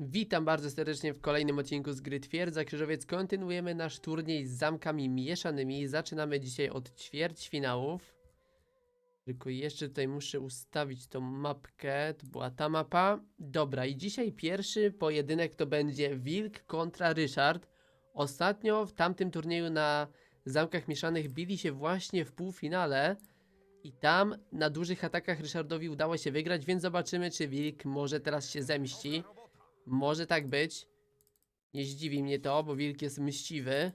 Witam bardzo serdecznie w kolejnym odcinku z gry Twierdza Krzyżowiec. Kontynuujemy nasz turniej z zamkami mieszanymi. Zaczynamy dzisiaj od ćwierćfinałów. Tylko jeszcze tutaj muszę ustawić tą mapkę. To była ta mapa. Dobra, i dzisiaj pierwszy pojedynek to będzie Wilk kontra Ryszard. Ostatnio w tamtym turnieju na zamkach mieszanych bili się właśnie w półfinale. I tam na dużych atakach Ryszardowi udało się wygrać, więc zobaczymy, czy Wilk może teraz się zemści. Może tak być. Nie zdziwi mnie to, bo wilk jest mściwy.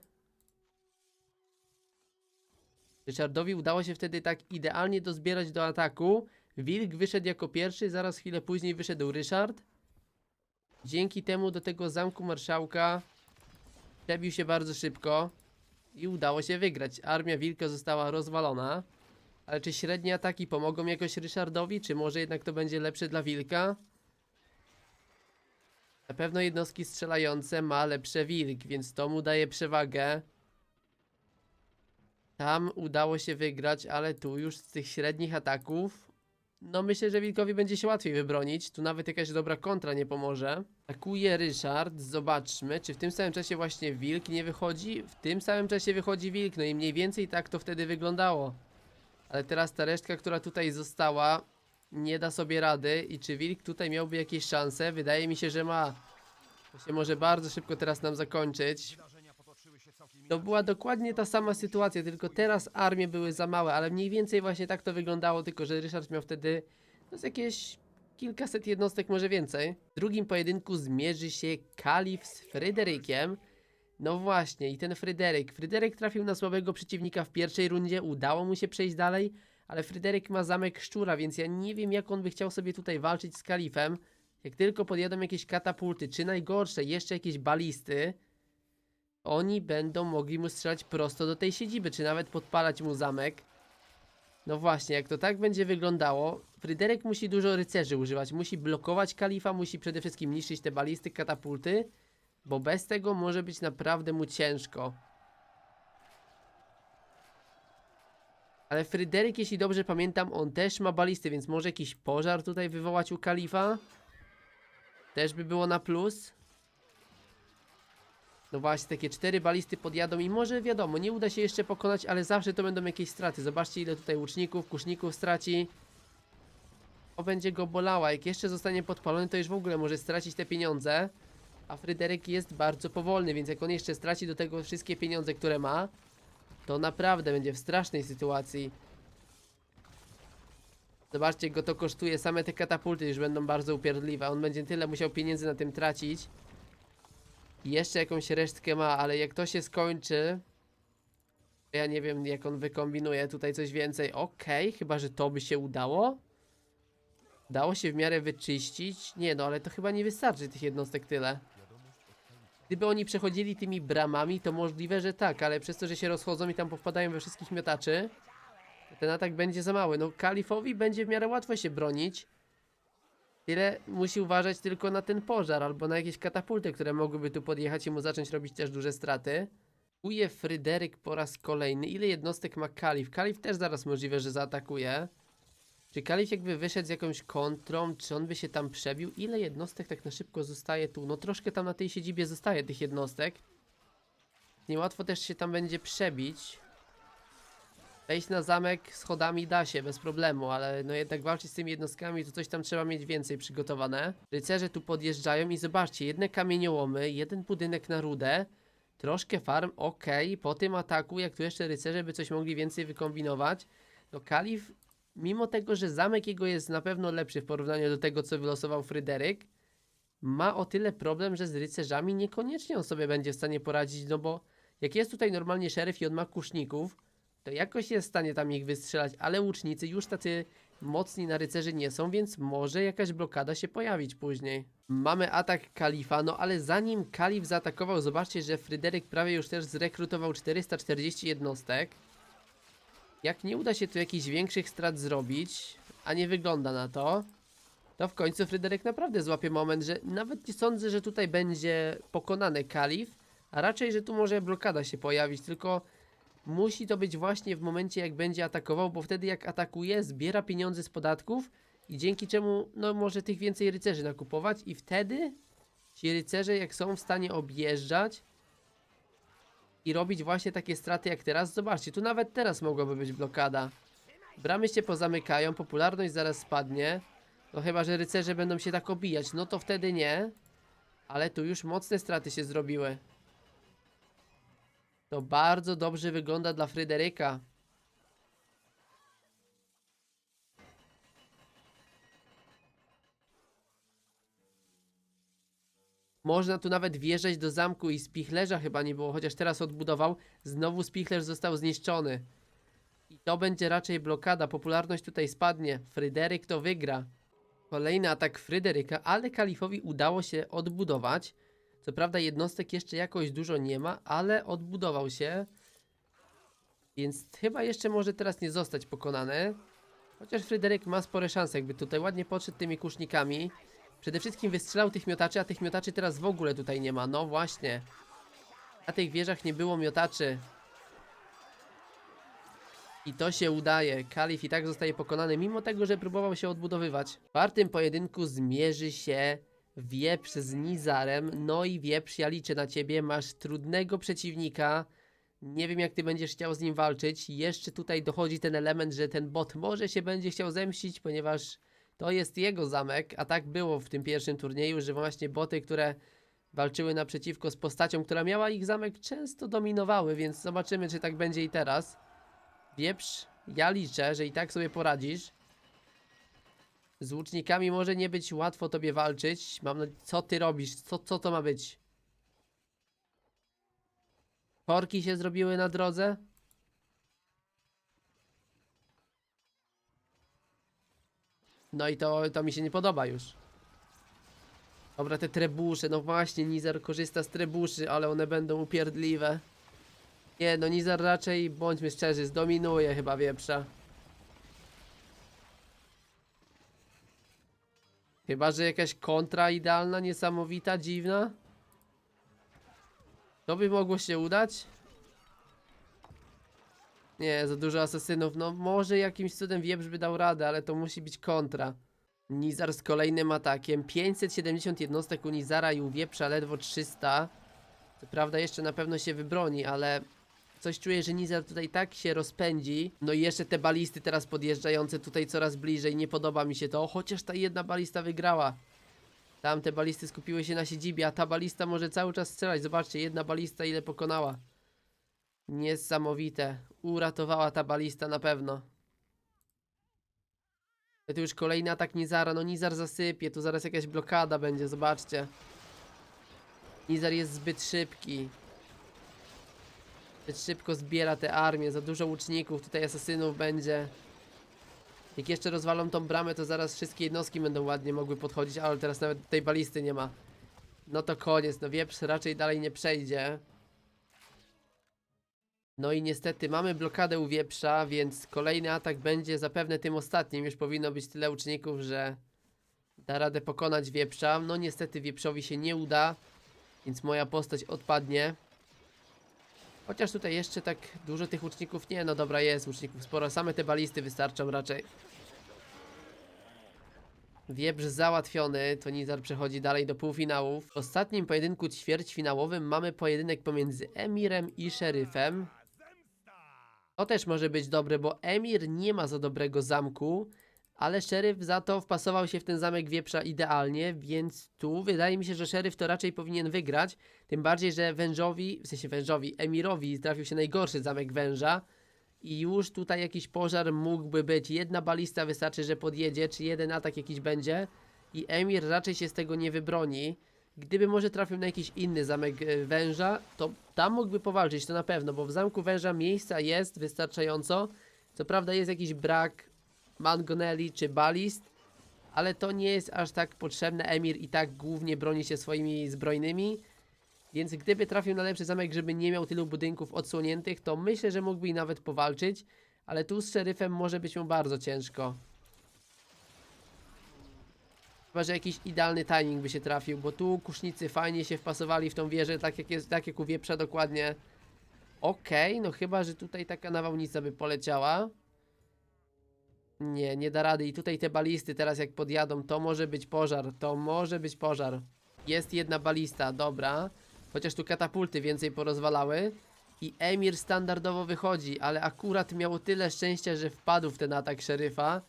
Richardowi udało się wtedy tak idealnie dozbierać do ataku. Wilk wyszedł jako pierwszy, zaraz chwilę później wyszedł Ryszard. Dzięki temu do tego zamku marszałka przebił się bardzo szybko i udało się wygrać. Armia wilka została rozwalona. Ale czy średnie ataki pomogą jakoś Ryszardowi, czy może jednak to będzie lepsze dla wilka? Na pewno jednostki strzelające ma lepsze wilk, więc to mu daje przewagę. Tam udało się wygrać, ale tu już z tych średnich ataków. No myślę, że wilkowi będzie się łatwiej wybronić. Tu nawet jakaś dobra kontra nie pomoże. Atakuje Ryszard. Zobaczmy, czy w tym samym czasie właśnie wilk nie wychodzi. W tym samym czasie wychodzi wilk. No i mniej więcej tak to wtedy wyglądało. Ale teraz ta resztka, która tutaj została, nie da sobie rady i czy Wilk tutaj miałby jakieś szanse? Wydaje mi się, że ma. To się może bardzo szybko teraz nam zakończyć. To była dokładnie ta sama sytuacja, tylko teraz armie były za małe, ale mniej więcej właśnie tak to wyglądało, tylko że Ryszard miał wtedy no z jakieś kilkaset jednostek, może więcej. W drugim pojedynku zmierzy się Kalif z Fryderykiem. No właśnie, i ten Fryderyk. Fryderyk trafił na słabego przeciwnika w pierwszej rundzie, udało mu się przejść dalej, ale Fryderyk ma zamek szczura, więc ja nie wiem, jak on by chciał sobie tutaj walczyć z kalifem. Jak tylko podjadą jakieś katapulty, czy najgorsze, jeszcze jakieś balisty, oni będą mogli mu strzelać prosto do tej siedziby, czy nawet podpalać mu zamek. No właśnie, jak to tak będzie wyglądało, Fryderyk musi dużo rycerzy używać, musi blokować kalifa, musi przede wszystkim niszczyć te balisty, katapulty, bo bez tego może być naprawdę mu ciężko. Ale Fryderyk, jeśli dobrze pamiętam, on też ma balisty, więc może jakiś pożar tutaj wywołać u kalifa. Też by było na plus. No właśnie, takie cztery balisty podjadą i może wiadomo, nie uda się jeszcze pokonać, ale zawsze to będą jakieś straty. Zobaczcie ile tutaj łuczników, kuszników straci. To będzie go bolała. Jak jeszcze zostanie podpalony, to już w ogóle może stracić te pieniądze. A Fryderyk jest bardzo powolny, więc jak on jeszcze straci do tego wszystkie pieniądze, które ma, to naprawdę będzie w strasznej sytuacji. Zobaczcie, go to kosztuje. Same te katapulty już będą bardzo upierdliwe. On będzie tyle musiał pieniędzy na tym tracić. I jeszcze jakąś resztkę ma, ale jak to się skończy... Ja nie wiem, jak on wykombinuje tutaj coś więcej. Okej, chyba, że to by się udało. Dało się w miarę wyczyścić. Nie no, ale to chyba nie wystarczy tych jednostek tyle. Gdyby oni przechodzili tymi bramami, to możliwe, że tak, ale przez to, że się rozchodzą i tam powpadają we wszystkich miotaczy, ten atak będzie za mały. No, Kalifowi będzie w miarę łatwo się bronić. Tyle musi uważać tylko na ten pożar albo na jakieś katapulty, które mogłyby tu podjechać i mu zacząć robić też duże straty. Uje Fryderyk po raz kolejny. Ile jednostek ma Kalif? Kalif też zaraz możliwe, że zaatakuje. Czy Kalif jakby wyszedł z jakąś kontrą, czy on by się tam przebił? Ile jednostek tak na szybko zostaje tu? No troszkę tam na tej siedzibie zostaje tych jednostek. Niełatwo też się tam będzie przebić. Wejść na zamek schodami da się bez problemu, ale no jednak walczyć z tymi jednostkami to coś tam trzeba mieć więcej przygotowane. Rycerze tu podjeżdżają i zobaczcie, jedne kamieniołomy, jeden budynek na rudę, troszkę farm, okej, po tym ataku, jak tu jeszcze rycerze by coś mogli więcej wykombinować, no Kalif mimo tego, że zamek jego jest na pewno lepszy w porównaniu do tego, co wylosował Fryderyk, ma o tyle problem, że z rycerzami niekoniecznie on sobie będzie w stanie poradzić, no bo jak jest tutaj normalnie szeryf i on ma kuszników, to jakoś jest w stanie tam ich wystrzelać, ale łucznicy już tacy mocni na rycerzy nie są, więc może jakaś blokada się pojawić później. Mamy atak kalifa, no ale zanim kalif zaatakował, zobaczcie, że Fryderyk prawie już też zrekrutował 440 jednostek. Jak nie uda się tu jakichś większych strat zrobić, a nie wygląda na to, to w końcu Fryderyk naprawdę złapie moment, że nawet nie sądzę, że tutaj będzie pokonany kalif, a raczej, że tu może blokada się pojawić, tylko musi to być właśnie w momencie, jak będzie atakował, bo wtedy jak atakuje, zbiera pieniądze z podatków i dzięki czemu, no może tych więcej rycerzy nakupować i wtedy Ci rycerze jak są w stanie objeżdżać i robić właśnie takie straty jak teraz, zobaczcie, tu nawet teraz mogłaby być blokada. Bramy się pozamykają, popularność zaraz spadnie. No chyba, że rycerze będą się tak obijać, no to wtedy nie. Ale tu już mocne straty się zrobiły. To bardzo dobrze wygląda dla Fryderyka. Można tu nawet wjeżdżać do zamku i spichlerza chyba nie było, chociaż teraz odbudował. Znowu spichlerz został zniszczony. I to będzie raczej blokada. Popularność tutaj spadnie. Fryderyk to wygra. Kolejny atak Fryderyka, ale kalifowi udało się odbudować. Co prawda jednostek jeszcze jakoś dużo nie ma, ale odbudował się. Więc chyba jeszcze może teraz nie zostać pokonany. Chociaż Fryderyk ma spore szanse, jakby tutaj ładnie podszedł tymi kusznikami. Przede wszystkim wystrzelał tych miotaczy, a tych miotaczy teraz w ogóle tutaj nie ma. No właśnie. Na tych wieżach nie było miotaczy. I to się udaje. Kalif i tak zostaje pokonany, mimo tego, że próbował się odbudowywać. W czwartym pojedynku zmierzy się Wieprz z Nizarem. No i Wieprz, ja liczę na ciebie. Masz trudnego przeciwnika. Nie wiem, jak ty będziesz chciał z nim walczyć. Jeszcze tutaj dochodzi ten element, że ten bot może się będzie chciał zemścić, ponieważ to jest jego zamek. A tak było w tym pierwszym turnieju, że właśnie boty, które walczyły naprzeciwko z postacią, która miała ich zamek, często dominowały, więc zobaczymy, czy tak będzie i teraz. Wieprz, ja liczę, że i tak sobie poradzisz. Z łucznikami może nie być łatwo tobie walczyć. Mam nadzieję, co ty robisz? Co, co to ma być? Korki się zrobiły na drodze? No i to, to mi się nie podoba już. Dobra, te trebusze, no właśnie, Nizar korzysta z trebuszy, ale one będą upierdliwe. Nie, no Nizar raczej, bądźmy szczerzy, zdominuje chyba wieprza. Chyba, że jakaś kontra idealna, niesamowita, dziwna. To by mogło się udać? Nie, za dużo asesynów. No może jakimś cudem wieprz by dał radę, ale to musi być kontra. Nizar z kolejnym atakiem. 570 jednostek u Nizara i u wieprza ledwo 300. Co prawda jeszcze na pewno się wybroni, ale coś czuję, że Nizar tutaj tak się rozpędzi. No i jeszcze te balisty teraz podjeżdżające tutaj coraz bliżej. Nie podoba mi się to, chociaż ta jedna balista wygrała. Tamte balisty skupiły się na siedzibie, a ta balista może cały czas strzelać. Zobaczcie, jedna balista ile pokonała. Niesamowite. Uratowała ta balista na pewno. Tu już kolejny atak Nizara. No Nizar zasypie, tu zaraz jakaś blokada będzie, zobaczcie. Nizar jest zbyt szybki. Zbyt szybko zbiera te armię, za dużo łuczników, tutaj asasynów będzie. Jak jeszcze rozwalą tą bramę, to zaraz wszystkie jednostki będą ładnie mogły podchodzić, ale teraz nawet tej balisty nie ma. No to koniec, no wieprz raczej dalej nie przejdzie. No i niestety mamy blokadę u wieprza, więc kolejny atak będzie zapewne tym ostatnim. Już powinno być tyle uczników, że da radę pokonać wieprza. No niestety wieprzowi się nie uda, więc moja postać odpadnie. Chociaż tutaj jeszcze tak dużo tych łuczników nie, no dobra jest łuczników sporo, same te balisty wystarczą raczej. Wieprz załatwiony, to Nizar przechodzi dalej do półfinałów. W ostatnim pojedynku ćwierćfinałowym mamy pojedynek pomiędzy Emirem i Szeryfem. To też może być dobre, bo Emir nie ma za dobrego zamku, ale Szeryf za to wpasował się w ten zamek wieprza idealnie, więc tu wydaje mi się, że Szeryf to raczej powinien wygrać. Tym bardziej, że wężowi, w sensie wężowi, Emirowi trafił się najgorszy zamek węża. I już tutaj jakiś pożar mógłby być. Jedna balista wystarczy, że podjedzie, czy jeden atak jakiś będzie. I Emir raczej się z tego nie wybroni. Gdyby może trafił na jakiś inny zamek e, węża, to tam mógłby powalczyć, to na pewno, bo w zamku węża miejsca jest wystarczająco. Co prawda jest jakiś brak mangoneli czy balist, ale to nie jest aż tak potrzebne. Emir i tak głównie broni się swoimi zbrojnymi. Więc gdyby trafił na lepszy zamek, żeby nie miał tylu budynków odsłoniętych, to myślę, że mógłby i nawet powalczyć. Ale tu z szeryfem może być mu bardzo ciężko. Chyba, że jakiś idealny timing by się trafił, bo tu kusznicy fajnie się wpasowali w tą wieżę, tak jak, jest, tak jak u wieprza dokładnie. Okej, no chyba, że tutaj taka nawałnica by poleciała. Nie, nie da rady. I tutaj te balisty teraz jak podjadą, to może być pożar. To może być pożar. Jest jedna balista, dobra. Chociaż tu katapulty więcej porozwalały. I Emir standardowo wychodzi, ale akurat miał tyle szczęścia, że wpadł w ten atak szeryfa.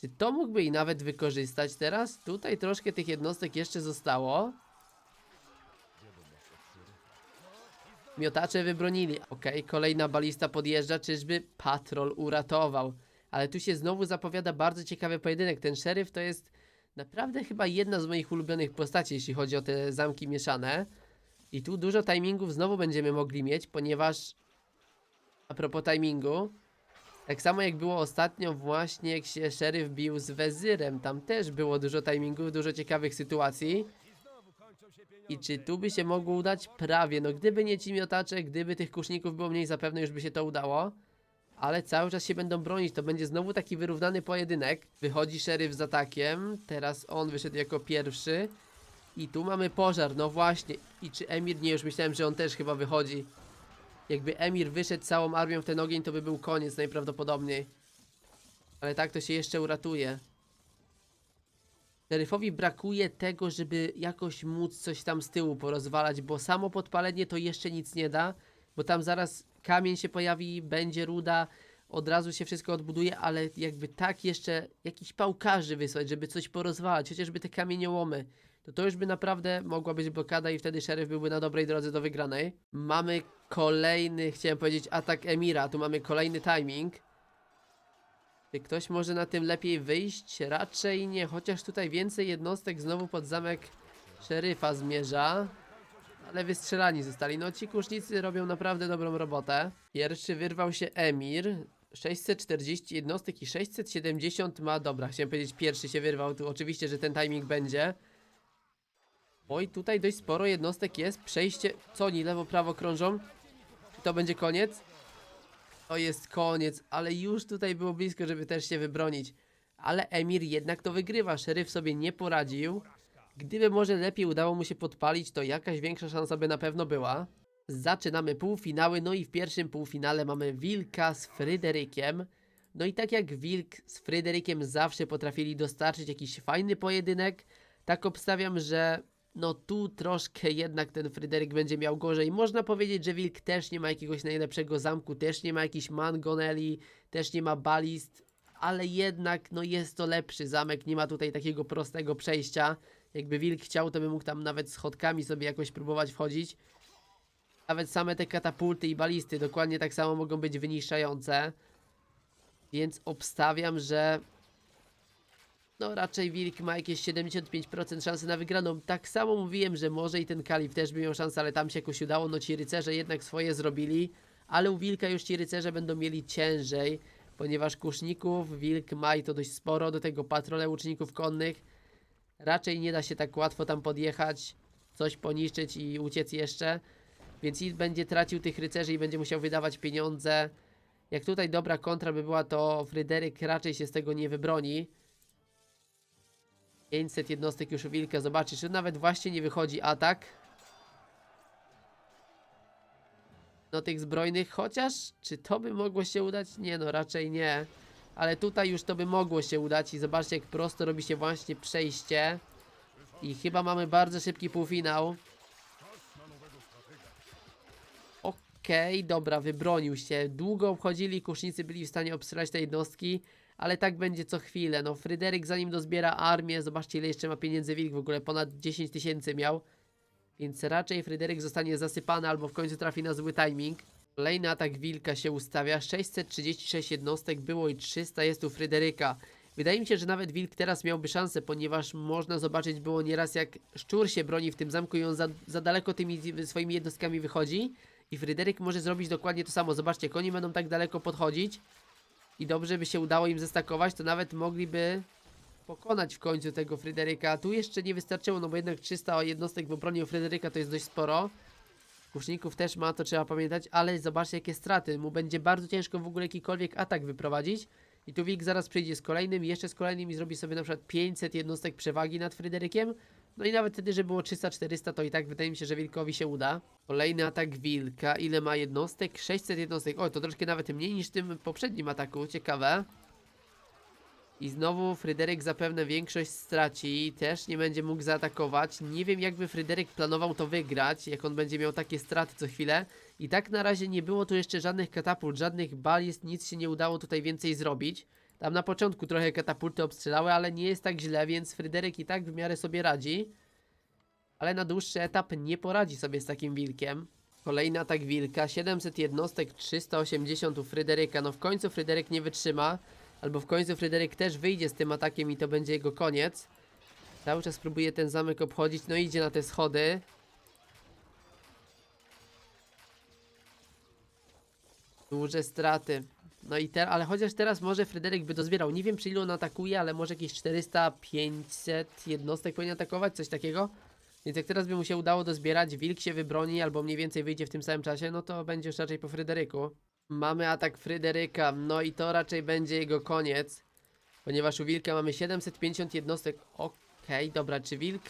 Czy to mógłby i nawet wykorzystać teraz? Tutaj troszkę tych jednostek jeszcze zostało. Miotacze wybronili. Okej, kolejna balista podjeżdża, czyżby patrol uratował. Ale tu się znowu zapowiada bardzo ciekawy pojedynek. Ten szeryf to jest naprawdę chyba jedna z moich ulubionych postaci, jeśli chodzi o te zamki mieszane. I tu dużo timingów znowu będziemy mogli mieć, ponieważ a propos timingu, tak samo jak było ostatnio właśnie, jak się szeryf bił z wezyrem, tam też było dużo timingów, dużo ciekawych sytuacji. I czy tu by się mogło udać? Prawie, no gdyby nie ci miotacze, gdyby tych kuszników było mniej, zapewne już by się to udało. Ale cały czas się będą bronić, to będzie znowu taki wyrównany pojedynek. Wychodzi szeryf z atakiem, teraz on wyszedł jako pierwszy. I tu mamy pożar, no właśnie. I czy Emir, nie już myślałem, że on też chyba wychodzi. Jakby Emir wyszedł całą armią w ten ogień, to by był koniec najprawdopodobniej. Ale tak to się jeszcze uratuje. Szeryfowi brakuje tego, żeby jakoś móc coś tam z tyłu porozwalać, bo samo podpalenie to jeszcze nic nie da, bo tam zaraz kamień się pojawi, będzie ruda, od razu się wszystko odbuduje, ale jakby tak jeszcze jakiś pałkarzy wysłać, żeby coś porozwalać, chociażby te kamieniołomy, to to już by naprawdę mogła być blokada i wtedy szeryf byłby na dobrej drodze do wygranej. Mamy kolejny, chciałem powiedzieć, atak Emira, tu mamy kolejny timing. Czy ktoś może na tym lepiej wyjść? Raczej nie, chociaż tutaj więcej jednostek znowu pod zamek szeryfa zmierza. Ale wystrzelani zostali. No ci kusznicy robią naprawdę dobrą robotę. Pierwszy wyrwał się Emir. 640 jednostek i 670 ma. Dobra, chciałem powiedzieć pierwszy się wyrwał. Tu oczywiście, że ten timing będzie. Oj, tutaj dość sporo jednostek jest. Przejście. Co oni lewo, prawo krążą? Czy to będzie koniec? To jest koniec, ale już tutaj było blisko, żeby też się wybronić. Ale Emir jednak to wygrywa. Szeryf sobie nie poradził. Gdyby może lepiej udało mu się podpalić, to jakaś większa szansa by na pewno była. Zaczynamy półfinały, no i w pierwszym półfinale mamy Wilka z Fryderykiem. No i tak jak Wilk z Fryderykiem zawsze potrafili dostarczyć jakiś fajny pojedynek, tak obstawiam, że no tu troszkę jednak ten Fryderyk będzie miał gorzej. Można powiedzieć, że Wilk też nie ma jakiegoś najlepszego zamku, też nie ma jakichś mangoneli, też nie ma balist, ale jednak no jest to lepszy zamek, nie ma tutaj takiego prostego przejścia. Jakby Wilk chciał, to by mógł tam nawet schodkami sobie jakoś próbować wchodzić. Nawet same te katapulty i balisty dokładnie tak samo mogą być wyniszczające. Więc obstawiam, że no raczej Wilk ma jakieś 75% szansy na wygraną. Tak samo mówiłem, że może i ten Kalif też by miał szansę, ale tam się jakoś udało. No ci rycerze jednak swoje zrobili, ale u Wilka już ci rycerze będą mieli ciężej, ponieważ kuszników Wilk ma i to dość sporo, do tego patrole łuczników konnych. Raczej nie da się tak łatwo tam podjechać, coś poniszczyć i uciec jeszcze. Więc Il będzie tracił tych rycerzy i będzie musiał wydawać pieniądze. Jak tutaj dobra kontra by była, to Fryderyk raczej się z tego nie wybroni. 500 jednostek już u Wilka, zobaczysz, że nawet właśnie nie wychodzi atak. No tych zbrojnych, chociaż czy to by mogło się udać? Nie no, raczej nie. Ale tutaj już to by mogło się udać i zobaczcie jak prosto robi się właśnie przejście. I chyba mamy bardzo szybki półfinał. Okej, dobra, wybronił się. Długo obchodzili, kusznicy byli w stanie obstrać te jednostki, ale tak będzie co chwilę. No, Fryderyk zanim dozbiera armię, zobaczcie ile jeszcze ma pieniędzy Wilk, w ogóle ponad 10 tysięcy miał. Więc raczej Fryderyk zostanie zasypany albo w końcu trafi na zły timing. Kolejny atak Wilka się ustawia. 636 jednostek było i 300 jest u Fryderyka. Wydaje mi się, że nawet Wilk teraz miałby szansę, ponieważ można zobaczyć było nieraz jak szczur się broni w tym zamku i on za, za daleko tymi swoimi jednostkami wychodzi. I Fryderyk może zrobić dokładnie to samo. Zobaczcie, jak oni będą tak daleko podchodzić i dobrze by się udało im zestakować, to nawet mogliby pokonać w końcu tego Fryderyka. Tu jeszcze nie wystarczyło, no bo jednak 300 jednostek w obronie u Fryderyka to jest dość sporo. Kuszników też ma, to trzeba pamiętać, ale zobaczcie jakie straty. Mu będzie bardzo ciężko w ogóle jakikolwiek atak wyprowadzić. I tu Wilk zaraz przyjdzie z kolejnym, jeszcze z kolejnym i zrobi sobie na przykład 500 jednostek przewagi nad Fryderykiem. No i nawet wtedy, że było 300-400, to i tak wydaje mi się, że Wilkowi się uda. Kolejny atak Wilka. Ile ma jednostek? 600 jednostek. O, to troszkę nawet mniej niż w tym poprzednim ataku. Ciekawe. I znowu Fryderyk zapewne większość straci, też nie będzie mógł zaatakować. Nie wiem jakby Fryderyk planował to wygrać, jak on będzie miał takie straty co chwilę. I tak na razie nie było tu jeszcze żadnych katapult, żadnych balist, nic się nie udało tutaj więcej zrobić. Tam na początku trochę katapulty obstrzelały, ale nie jest tak źle, więc Fryderyk i tak w miarę sobie radzi. Ale na dłuższy etap nie poradzi sobie z takim wilkiem. Kolejny atak wilka, 700 jednostek, 380 u Fryderyka. No w końcu Fryderyk nie wytrzyma. Albo w końcu Fryderyk też wyjdzie z tym atakiem i to będzie jego koniec. Cały czas próbuje ten zamek obchodzić, no idzie na te schody. Duże straty. No i te, ale chociaż teraz może Fryderyk by dozbierał. Nie wiem przy ilu on atakuje, ale może jakieś 400-500 jednostek powinien atakować, coś takiego. Więc jak teraz by mu się udało dozbierać, Wilk się wybroni albo mniej więcej wyjdzie w tym samym czasie, no to będzie już raczej po Fryderyku. Mamy atak Fryderyka, no i to raczej będzie jego koniec. Ponieważ u Wilka mamy 750 jednostek. Okej, dobra, czy Wilk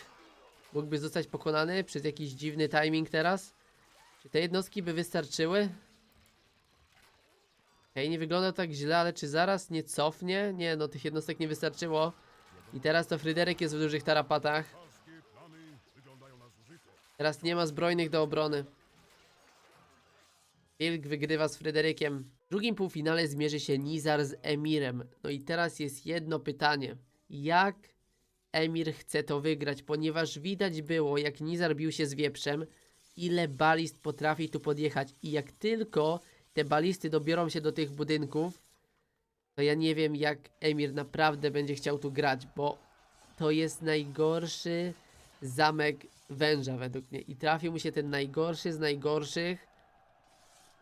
mógłby zostać pokonany przez jakiś dziwny timing teraz? Czy te jednostki by wystarczyły? Okej, nie wygląda tak źle, ale czy zaraz nie cofnie? Nie, no tych jednostek nie wystarczyło. I teraz to Fryderyk jest w dużych tarapatach. Teraz nie ma zbrojnych do obrony. Wilk wygrywa z Fryderykiem. W drugim półfinale zmierzy się Nizar z Emirem. No i teraz jest jedno pytanie. Jak Emir chce to wygrać? Ponieważ widać było, jak Nizar bił się z wieprzem, ile balist potrafi tu podjechać. I jak tylko te balisty dobiorą się do tych budynków, to ja nie wiem, jak Emir naprawdę będzie chciał tu grać, bo to jest najgorszy zamek węża według mnie. I trafił mu się ten najgorszy z najgorszych.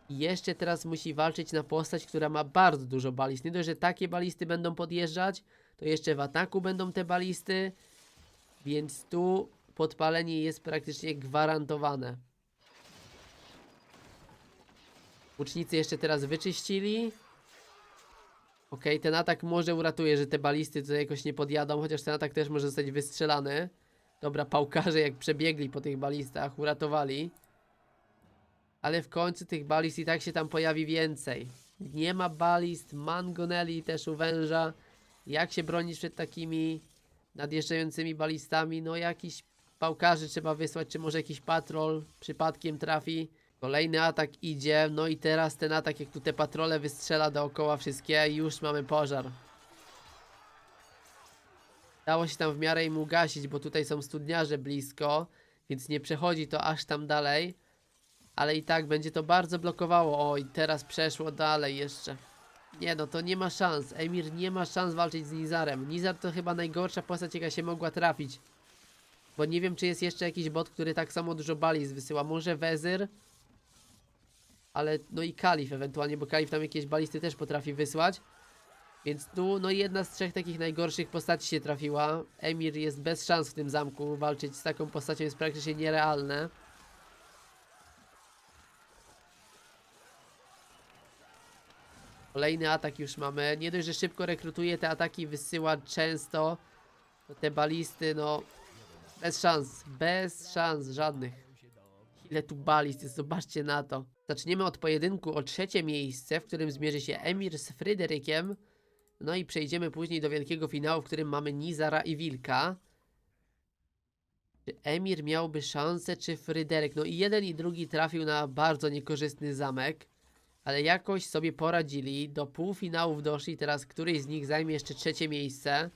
I jeszcze teraz musi walczyć na postać, która ma bardzo dużo balist. Nie dość, że takie balisty będą podjeżdżać, to jeszcze w ataku będą te balisty. Więc tu podpalenie jest praktycznie gwarantowane. Łucznicy jeszcze teraz wyczyścili. Okej, ten atak może uratuje, że te balisty tutaj jakoś nie podjadą, chociaż ten atak też może zostać wystrzelany. Dobra, pałkarze jak przebiegli po tych balistach, uratowali. Ale w końcu tych balist i tak się tam pojawi więcej. Nie ma balist, mangoneli też u węża. Jak się bronić przed takimi nadjeżdżającymi balistami? No jakiś pałkarzy trzeba wysłać, czy może jakiś patrol przypadkiem trafi. Kolejny atak idzie, no i teraz ten atak, jak tu te patrole wystrzela dookoła wszystkie, już mamy pożar. Dało się tam w miarę im ugasić, bo tutaj są studniarze blisko, więc nie przechodzi to aż tam dalej. Ale i tak będzie to bardzo blokowało. O, i teraz przeszło dalej jeszcze. Nie no, to nie ma szans. Emir nie ma szans walczyć z Nizarem. Nizar to chyba najgorsza postać, jaka się mogła trafić. Bo nie wiem, czy jest jeszcze jakiś bot, który tak samo dużo balist wysyła. Może Wezyr? Ale, no i Kalif ewentualnie, bo Kalif tam jakieś balisty też potrafi wysłać. Więc tu, no jedna z trzech takich najgorszych postaci się trafiła. Emir jest bez szans w tym zamku. Walczyć z taką postacią jest praktycznie nierealne. Kolejny atak już mamy. Nie dość, że szybko rekrutuje, te ataki wysyła często. To te balisty, no... Bez szans. Bez szans żadnych. Ile tu balist jest, zobaczcie na to. Zaczniemy od pojedynku o trzecie miejsce, w którym zmierzy się Emir z Fryderykiem. No i przejdziemy później do wielkiego finału, w którym mamy Nizara i Wilka. Czy Emir miałby szansę, czy Fryderyk? No i jeden i drugi trafił na bardzo niekorzystny zamek. Ale jakoś sobie poradzili, do półfinałów doszli, teraz któryś z nich zajmie jeszcze trzecie miejsce.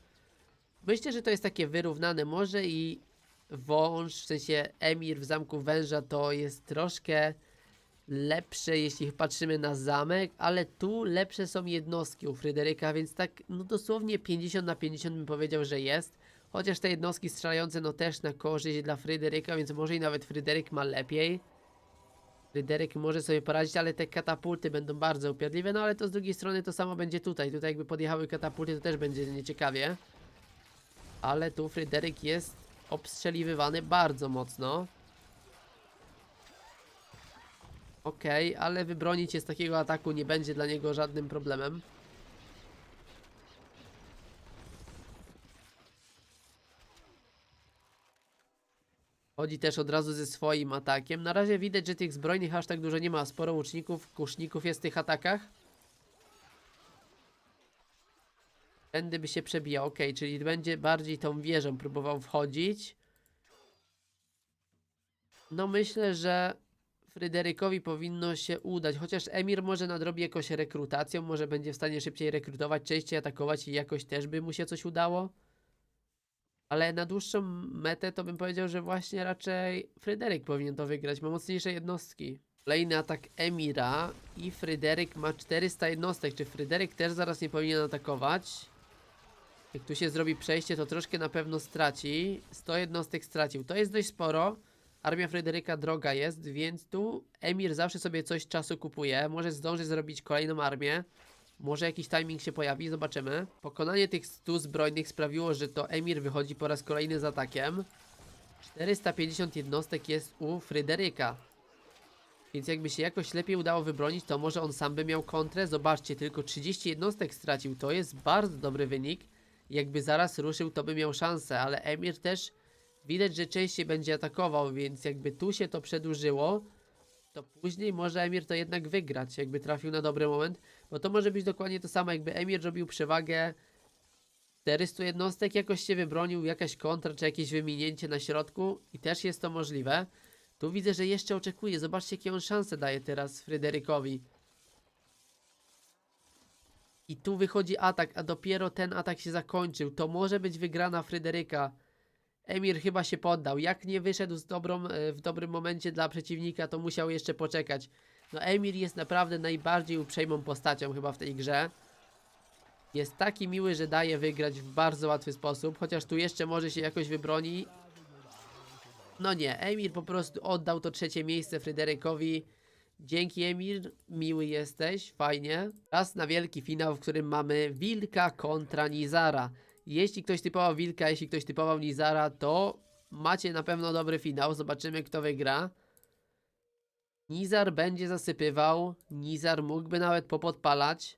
Myślę, że to jest takie wyrównane. Może i wąż, w sensie Emir w Zamku Węża to jest troszkę lepsze, jeśli patrzymy na zamek, ale tu lepsze są jednostki u Fryderyka, więc tak no dosłownie 50 na 50 bym powiedział, że jest. Chociaż te jednostki strzelające no też na korzyść dla Fryderyka, więc może i nawet Fryderyk ma lepiej. Fryderyk może sobie poradzić, ale te katapulty będą bardzo upierdliwe, no ale to z drugiej strony to samo będzie tutaj. Tutaj jakby podjechały katapulty, to też będzie nieciekawie. Ale tu Fryderyk jest obstrzeliwywany bardzo mocno. Okej, ale wybronić się z takiego ataku nie będzie dla niego żadnym problemem. Chodzi też od razu ze swoim atakiem. Na razie widać, że tych zbrojnych aż tak dużo nie ma. Sporo łuczników, kuszników jest w tych atakach. Tędy by się przebijał, ok, czyli będzie bardziej tą wieżą próbował wchodzić. No myślę, że Fryderykowi powinno się udać, chociaż Emir może nadrobi jakąś rekrutacją, może będzie w stanie szybciej rekrutować, częściej atakować i jakoś też by mu się coś udało. Ale na dłuższą metę to bym powiedział, że właśnie raczej Fryderyk powinien to wygrać, ma mocniejsze jednostki. Kolejny atak Emira i Fryderyk ma 400 jednostek. Czy Fryderyk też zaraz nie powinien atakować? Jak tu się zrobi przejście, to troszkę na pewno straci. 100 jednostek stracił. To jest dość sporo. Armia Fryderyka droga jest, więc tu Emir zawsze sobie coś czasu kupuje. Może zdąży zrobić kolejną armię. Może jakiś timing się pojawi, zobaczymy. Pokonanie tych 100 zbrojnych sprawiło, że to Emir wychodzi po raz kolejny z atakiem. 450 jednostek jest u Fryderyka. Więc jakby się jakoś lepiej udało wybronić, to może on sam by miał kontrę. Zobaczcie, tylko 30 jednostek stracił. To jest bardzo dobry wynik. Jakby zaraz ruszył, to by miał szansę, ale Emir też widać, że częściej będzie atakował, więc jakby tu się to przedłużyło, to później może Emir to jednak wygrać, jakby trafił na dobry moment, bo to może być dokładnie to samo, jakby Emir robił przewagę 400 jednostek, jakoś się wybronił, jakaś kontra, czy jakieś wyminięcie na środku i też jest to możliwe. Tu widzę, że jeszcze oczekuje, zobaczcie jakie on szanse daje teraz Fryderykowi. I tu wychodzi atak, a dopiero ten atak się zakończył. To może być wygrana Fryderyka. Emir chyba się poddał. Jak nie wyszedł z dobrą, e, w dobrym momencie dla przeciwnika, to musiał jeszcze poczekać. No Emir jest naprawdę najbardziej uprzejmą postacią chyba w tej grze. Jest taki miły, że daje wygrać w bardzo łatwy sposób, chociaż tu jeszcze może się jakoś wybroni. No nie, Emir po prostu oddał to trzecie miejsce Fryderykowi. Dzięki Emir, miły jesteś, fajnie. Czas na wielki finał, w którym mamy Wilka kontra Nizara. Jeśli ktoś typował Wilka, jeśli ktoś typował Nizara, to macie na pewno dobry finał. Zobaczymy, kto wygra. Nizar będzie zasypywał. Nizar mógłby nawet popodpalać.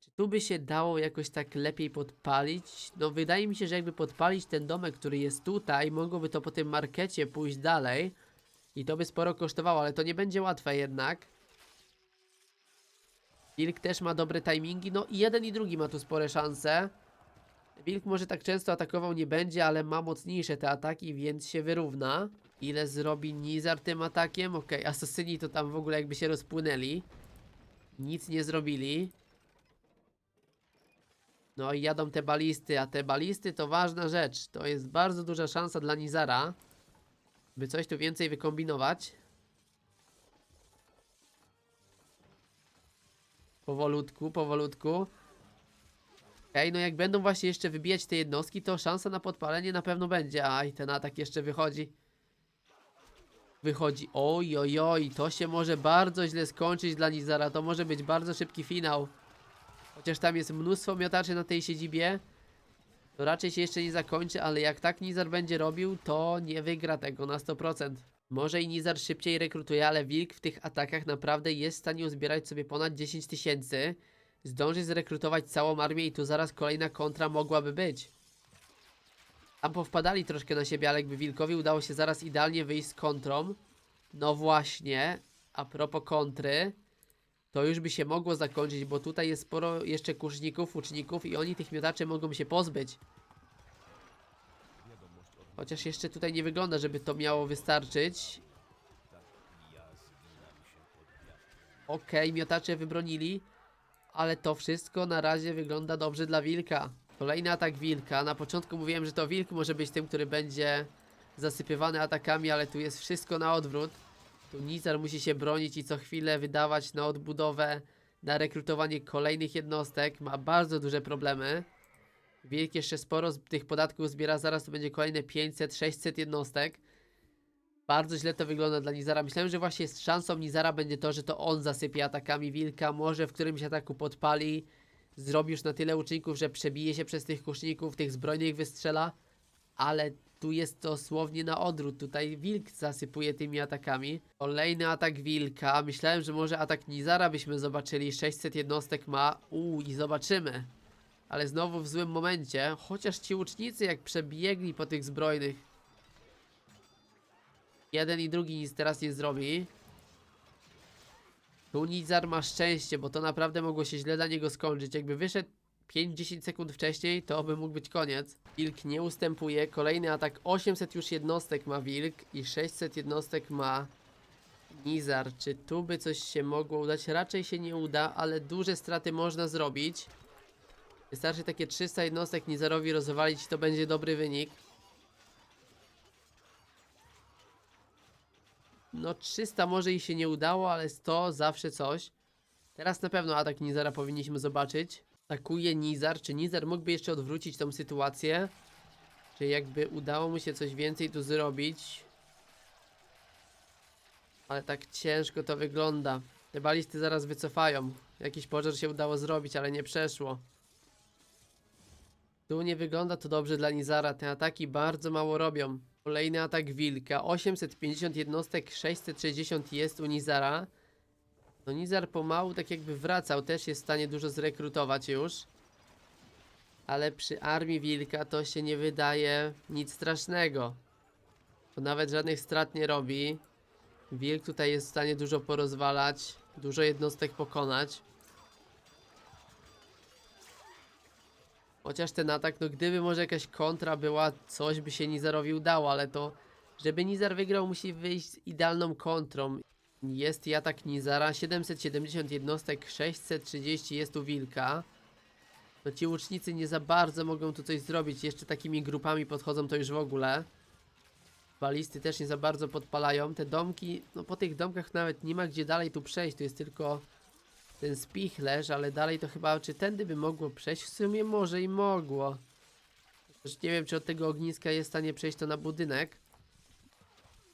Czy tu by się dało jakoś tak lepiej podpalić? No wydaje mi się, że jakby podpalić ten domek, który jest tutaj, mogłoby to po tym markecie pójść dalej. I to by sporo kosztowało, ale to nie będzie łatwe jednak. Wilk też ma dobre timingi, no i jeden i drugi ma tu spore szanse. Wilk może tak często atakował nie będzie, ale ma mocniejsze te ataki, więc się wyrówna. Ile zrobi Nizar tym atakiem? Okej, asasyni to tam w ogóle jakby się rozpłynęli. Nic nie zrobili. No i jadą te balisty, a te balisty to ważna rzecz. To jest bardzo duża szansa dla Nizara, by coś tu więcej wykombinować. Powolutku, powolutku. No jak będą właśnie jeszcze wybijać te jednostki, to szansa na podpalenie na pewno będzie. Aj, ten atak jeszcze wychodzi. Wychodzi. Oj, oj, oj, to się może bardzo źle skończyć dla Nizara. To może być bardzo szybki finał. Chociaż tam jest mnóstwo miotaczy na tej siedzibie. To raczej się jeszcze nie zakończy, ale jak tak Nizar będzie robił, to nie wygra tego na 100%. Może i Nizar szybciej rekrutuje, ale Wilk w tych atakach naprawdę jest w stanie uzbierać sobie ponad 10 tysięcy. Zdąży zrekrutować całą armię i tu zaraz kolejna kontra mogłaby być. Tam powpadali troszkę na siebie, ale jakby Wilkowi udało się zaraz idealnie wyjść z kontrą. No właśnie, a propos kontry, to już by się mogło zakończyć, bo tutaj jest sporo jeszcze kurzników, łuczników i oni tych miotaczy mogą się pozbyć. Chociaż jeszcze tutaj nie wygląda, żeby to miało wystarczyć. Okej, miotacze wybronili. Ale to wszystko na razie wygląda dobrze dla Wilka. Kolejny atak Wilka. Na początku mówiłem, że to Wilk może być tym, który będzie zasypywany atakami, ale tu jest wszystko na odwrót. Tu Nizar musi się bronić i co chwilę wydawać na odbudowę, na rekrutowanie kolejnych jednostek. Ma bardzo duże problemy. Wilk jeszcze sporo z tych podatków zbiera, zaraz to będzie kolejne 500-600 jednostek. Bardzo źle to wygląda dla Nizara. Myślałem, że właśnie z szansą Nizara będzie to, że to on zasypie atakami Wilka. Może w którymś ataku podpali. Zrobi już na tyle uczynków, że przebije się przez tych kuszników, tych zbrojnych wystrzela. Ale tu jest dosłownie na odwrót. Tutaj Wilk zasypuje tymi atakami. Kolejny atak Wilka. Myślałem, że może atak Nizara byśmy zobaczyli. 600 jednostek ma. Uuu, i zobaczymy. Ale znowu w złym momencie. Chociaż ci łucznicy jak przebiegli po tych zbrojnych. Jeden i drugi nic teraz nie zrobi. Tu Nizar ma szczęście, bo to naprawdę mogło się źle dla niego skończyć. Jakby wyszedł 5-10 sekund wcześniej, to by mógł być koniec. Wilk nie ustępuje. Kolejny atak 800 już jednostek ma Wilk i 600 jednostek ma Nizar. Czy tu by coś się mogło udać? Raczej się nie uda, ale duże straty można zrobić. Wystarczy takie 300 jednostek Nizarowi rozwalić to będzie dobry wynik. No 300 może i się nie udało, ale 100 zawsze coś. Teraz na pewno atak Nizara powinniśmy zobaczyć. Atakuje Nizar. Czy Nizar mógłby jeszcze odwrócić tą sytuację? Czy jakby udało mu się coś więcej tu zrobić? Ale tak ciężko to wygląda. Te balisty zaraz wycofają. Jakiś pożar się udało zrobić, ale nie przeszło. Tu nie wygląda to dobrze dla Nizara. Te ataki bardzo mało robią. Kolejny atak Wilka. 850 jednostek, 660 jest u Nizara. No Nizar pomału tak jakby wracał. Też jest w stanie dużo zrekrutować już. Ale przy armii Wilka to się nie wydaje nic strasznego. To nawet żadnych strat nie robi. Wilk tutaj jest w stanie dużo porozwalać, dużo jednostek pokonać. Chociaż ten atak, no gdyby może jakaś kontra była, coś by się Nizarowi udało, ale to, żeby Nizar wygrał, musi wyjść z idealną kontrą. Jest i atak Nizara, 770 jednostek, 630 jest u Wilka. No ci łucznicy nie za bardzo mogą tu coś zrobić, jeszcze takimi grupami podchodzą to już w ogóle. Balisty też nie za bardzo podpalają. Te domki, no po tych domkach nawet nie ma gdzie dalej tu przejść. Tu jest tylko ten spichlerz, ale dalej to chyba, czy tędy by mogło przejść? W sumie może i mogło. Też nie wiem, czy od tego ogniska jest w stanie przejść to na budynek.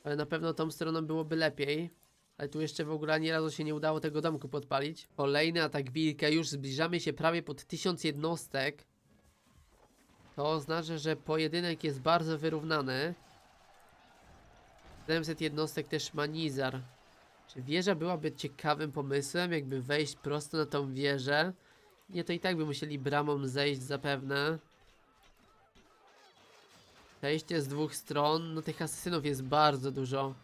Ale na pewno tą stroną byłoby lepiej. Ale tu jeszcze w ogóle ani razu się nie udało tego domku podpalić. Kolejny atak wilka, już zbliżamy się prawie pod 1000 jednostek. To oznacza, że pojedynek jest bardzo wyrównany. 700 jednostek też ma Nizar. Czy wieża byłaby ciekawym pomysłem, jakby wejść prosto na tą wieżę? Nie, to i tak by musieli bramą zejść zapewne. Przejście z dwóch stron, no tych asesynów jest bardzo dużo.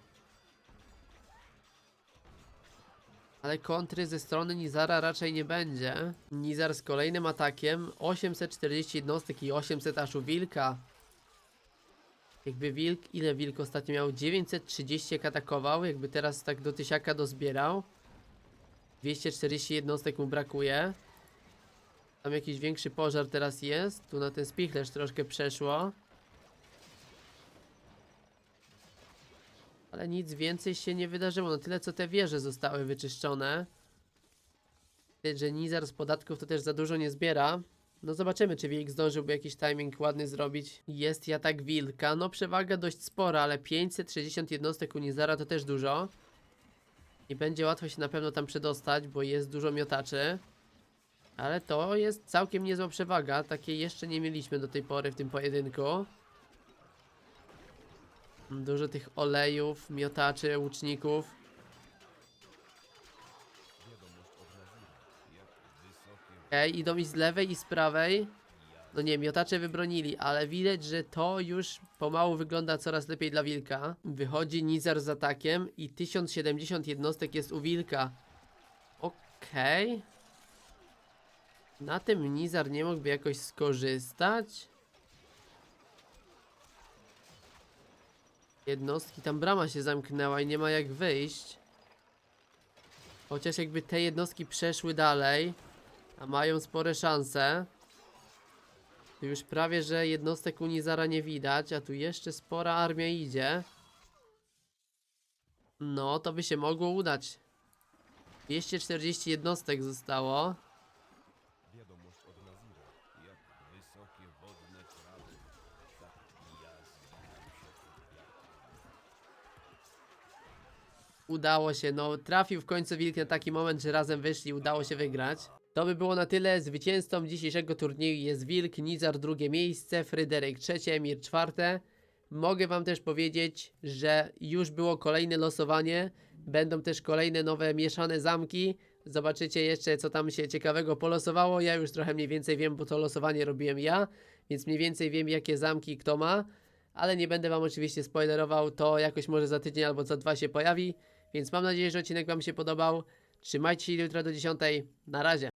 Ale kontry ze strony Nizara raczej nie będzie. Nizar z kolejnym atakiem, 840 jednostek i 800 aż u Wilka. Jakby wilk, ile wilk ostatnio miał? 930 jak atakował, jakby teraz tak do tysiaka dozbierał. 240 jednostek mu brakuje. Tam jakiś większy pożar teraz jest. Tu na ten spichlerz troszkę przeszło. Ale nic więcej się nie wydarzyło. No tyle co te wieże zostały wyczyszczone. Że Nizar z podatków to też za dużo nie zbiera. No zobaczymy, czy Wilk zdążyłby jakiś timing ładny zrobić. Jest i atak Wilka. No przewaga dość spora, ale 560 jednostek u Nizara to też dużo. I będzie łatwo się na pewno tam przedostać, bo jest dużo miotaczy. Ale to jest całkiem niezła przewaga. Takiej jeszcze nie mieliśmy do tej pory w tym pojedynku. Dużo tych olejów, miotaczy, łuczników. Okej, idą i z lewej i z prawej. No nie, miotacze wybronili, ale widać, że to już pomału wygląda coraz lepiej dla wilka. Wychodzi Nizar z atakiem i 1070 jednostek jest u wilka. Okej. Na tym Nizar nie mógłby jakoś skorzystać? Jednostki, tam brama się zamknęła i nie ma jak wyjść. Chociaż jakby te jednostki przeszły dalej, a mają spore szanse. Tu już prawie, że jednostek Unizara nie widać, a tu jeszcze spora armia idzie. No, to by się mogło udać. 240 jednostek zostało. Wiadomość od Nazira. Jak wysokie wodne trawy, tak i ja zmieniam się w wiatr. Udało się, no trafił w końcu wilk na taki moment, że razem wyszli, udało się wygrać. To by było na tyle. Zwycięzcą dzisiejszego turnieju jest Wilk, Nizar drugie miejsce, Fryderyk trzecie, Emir czwarte. Mogę wam też powiedzieć, że już było kolejne losowanie. Będą też kolejne nowe mieszane zamki. Zobaczycie jeszcze, co tam się ciekawego polosowało. Ja już trochę mniej więcej wiem, bo to losowanie robiłem ja, więc mniej więcej wiem, jakie zamki kto ma. Ale nie będę wam oczywiście spoilerował, to jakoś może za tydzień albo za dwa się pojawi. Więc mam nadzieję, że odcinek wam się podobał. Trzymajcie się do jutra do 10. Na razie.